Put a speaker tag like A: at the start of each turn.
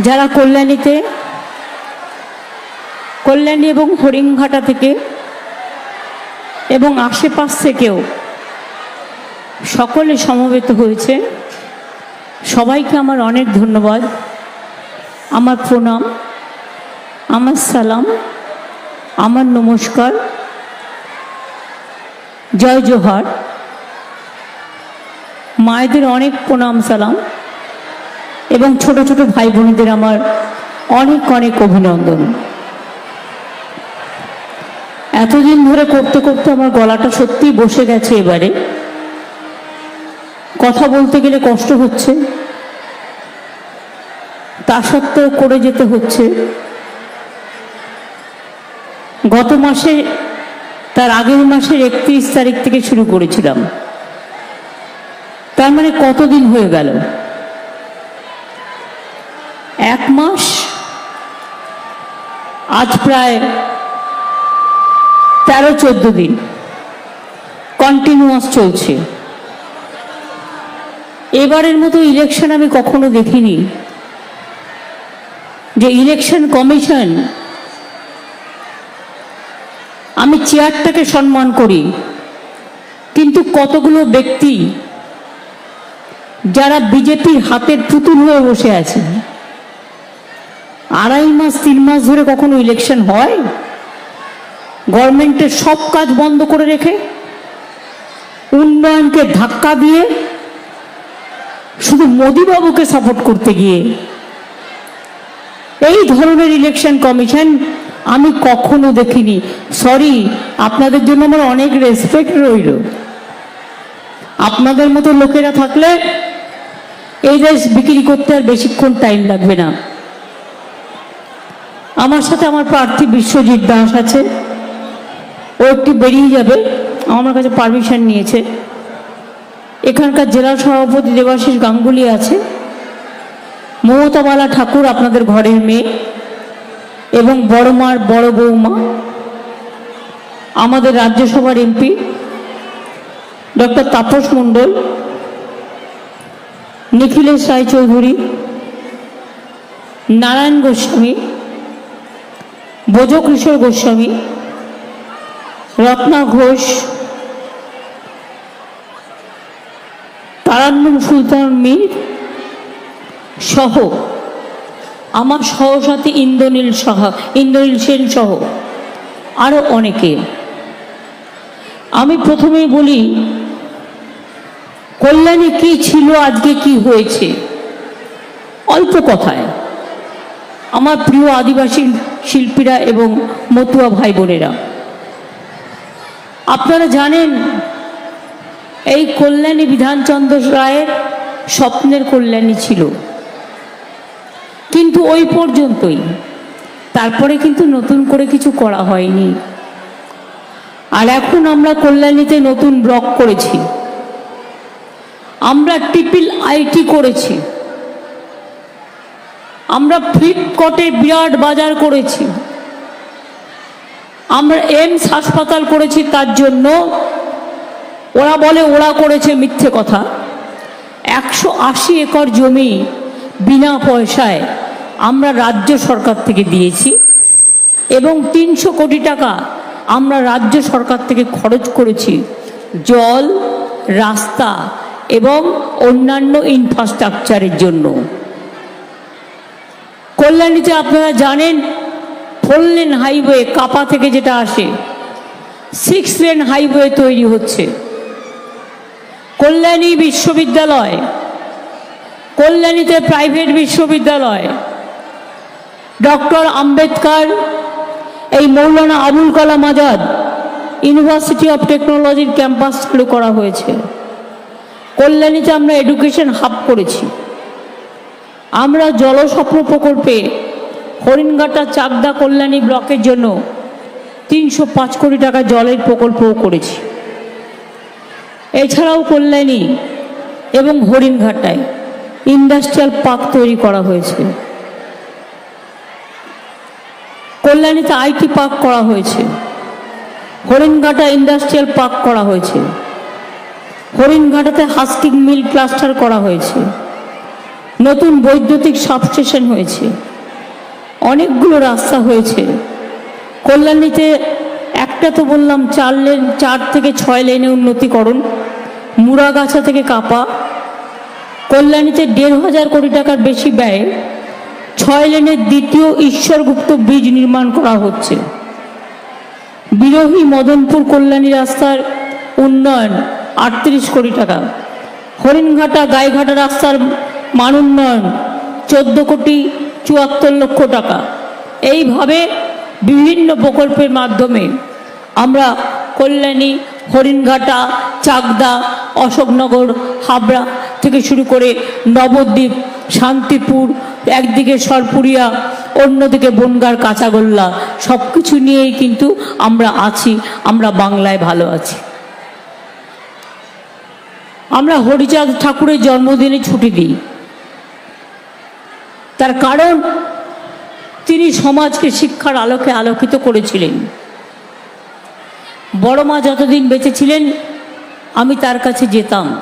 A: যারা কল্যাণীতে, কল্যাণী এবং হরিণঘাটা থেকে এবং আশেপাশ থেকেও সকলে সমবেত হয়েছে, সবাইকে আমার অনেক ধন্যবাদ। আমার প্রণাম, আমার সালাম, আমার নমস্কার। জয় জোহার। মায়েদের অনেক প্রণাম, সালাম। এবং ছোট ছোট ভাই বোনদের আমার অনেক অনেক অভিনন্দন। এতদিন ধরে করতে করতে আমার গলাটা সত্যিই বসে গেছে এবারে। কথা বলতে গেলে কষ্ট হচ্ছে। তা সত্ত্বেও করে যেতে হচ্ছে। গত মাসে, তার আগের মাসের একত্রিশ তারিখ থেকে শুরু করেছিলাম। তার মানে কতদিন হয়ে গেল? এক মাস? আজ প্রায় তেরো, চোদ্দ দিন। কন্টিনিউয়াস চলছে। এবারের মতো ইলেকশন আমি কখনো দেখিনি। যে ইলেকশন কমিশন আমি চেয়ারটাকে সম্মান করি। কিন্তু কতগুলো ব্যক্তি যারা বিজেপির হাতের পুতুল হয়ে বসে আছে আড়াই মাস, তিন মাস ধরে কখনো ইলেকশন হয়? গভর্নমেন্টের সব কাজ বন্ধ করে রেখে, উন্নয়নকে ধাক্কা দিয়ে, শুধু মোদিবাবুকে সাপোর্ট করতে গিয়ে, এই ধরনের ইলেকশন কমিশন আমি কখনো দেখিনি। সরি আপনাদের জন্য আমার অনেক রেসপেক্ট রইল। আপনাদের মতো লোকেরা থাকলে এই দেশ বিক্রি করতে আর বেশিক্ষণ টাইম লাগবে না। আমার সাথে আমার প্রার্থী বিশ্বজিৎ দাস আছে। ও একটু বেরিয়ে যাবে। আমার কাছে পারমিশন নিয়েছে। এখানকার জেলা সভাপতি দেবাশিস গাঙ্গুলি আছে। মমতাবালা ঠাকুর আপনাদের ঘরের মেয়ে এবং বড় মার বড় বৌমা। আমাদের রাজ্যসভার এমপি ডক্টর তাপস মণ্ডল, নিখিলেশ রায়চৌধুরী, নারায়ণ গোস্বামী বোজকিশোর গোস্বামী, রত্না ঘোষ তারান্নুম সুলতান মীর সহ আমার সহসাথী ইন্দ্রনীল সাহা, ইন্দ্রনীল সেন সহ আরও অনেকে। আমি প্রথমেই বলি, কল্যাণে কি ছিল, আজকে কি হয়েছে? অল্প কথায়। আমার প্রিয় আদিবাসী শিল্পীরা এবং মতুয়া ভাই বোনেরা আপনারা জানেন এই কল্যাণী বিধানচন্দ্র রায়ের স্বপ্নের কল্যাণী ছিল। কিন্তু ওই পর্যন্তই। তারপরে কিন্তু নতুন করে কিছু করা হয়নি। আর এখন আমরা কল্যাণীতে নতুন ব্লক করেছি। আমরা ট্রিপল আইটি করেছি। আমরা ফ্লিপকটে বিরাট বাজার করেছি। আমরা এমস হাসপাতাল করেছি তার জন্য। ওরা বলে, ওরা করেছে মিথ্যে কথা। একশো আশি একর জমি বিনা পয়সায় আমরা রাজ্য সরকার থেকে দিয়েছি এবং তিনশো কোটি টাকা আমরা রাজ্য সরকার থেকে খরচ করেছি। জল, রাস্তা এবং অন্যান্য ইনফ্রাস্ট্রাকচারের জন্য। কল্যাণীতে আপনারা জানেন ফোর লেন হাইওয়ে কাপা থেকে যেটা আসে সিক্স লেন হাইওয়ে তৈরি হচ্ছে। কল্যাণী বিশ্ববিদ্যালয়, কল্যাণীতে প্রাইভেট বিশ্ববিদ্যালয়, ডক্টর আম্বেদকর, এই মৌলানা আবুল কালাম আজাদ ইউনিভার্সিটি অফ টেকনোলজির ক্যাম্পাস চালু করা হয়েছে। কল্যাণীতে আমরা এডুকেশন হাব করেছি। আমরা জলস্বপ্ন প্রকল্পে হরিণঘাটা চাকদা কল্যাণী ব্লকের জন্য তিনশো পাঁচ কোটি টাকা জলের প্রকল্পও করেছি। এছাড়াও কল্যাণী এবং হরিণঘাটায় ইন্ডাস্ট্রিয়াল পার্ক তৈরি করা হয়েছে। কল্যাণীতে আইটি পার্ক করা হয়েছে। হরিণঘাটা ইন্ডাস্ট্রিয়াল পার্ক করা হয়েছে। হরিণঘাটাতে হাস্কিং মিল ক্লাস্টার করা হয়েছে। নতুন বৈদ্যুতিক সাবস্টেশন হয়েছে। অনেকগুলো রাস্তা হয়েছে। কল্যাণীতে একটা তো বললাম চার লেন, চার থেকে ছয় লেনে উন্নতিকরণ মুরাগাছা থেকে কাপা। কল্যাণীতে দেড় হাজার কোটি টাকার বেশি ব্যয়ে, ছয় লেনের দ্বিতীয় ঈশ্বরগুপ্ত ব্রিজ নির্মাণ করা হচ্ছে। বিরোহী মদনপুর কল্যাণী রাস্তার উন্নয়ন আটত্রিশ কোটি টাকা। হরিণঘাটা, গাইঘাটা রাস্তার মান উন্নয়ন চোদ্দ কোটি চুয়াত্তর লক্ষ টাকা। এইভাবে বিভিন্ন প্রকল্পের মাধ্যমে আমরা কল্যাণী, হরিণঘাটা, চাকদা, অশোকনগর, হাবড়া থেকে শুরু করে নবদ্বীপ, শান্তিপুর, একদিকে সরপুরিয়া, অন্যদিকে বনগার কাঁচাগোল্লা সব কিছু নিয়েই কিন্তু আমরা আছি, আমরা বাংলায় ভালো আছি। আমরা হরিচাঁদ ঠাকুরের জন্মদিনে ছুটি দিই। তার কারণ, তিনি সমাজকে, শিক্ষার আলোকে আলোকিত করেছিলেন। বড় মা যতদিন বেঁচে ছিলেন, আমি তার কাছে যেতাম।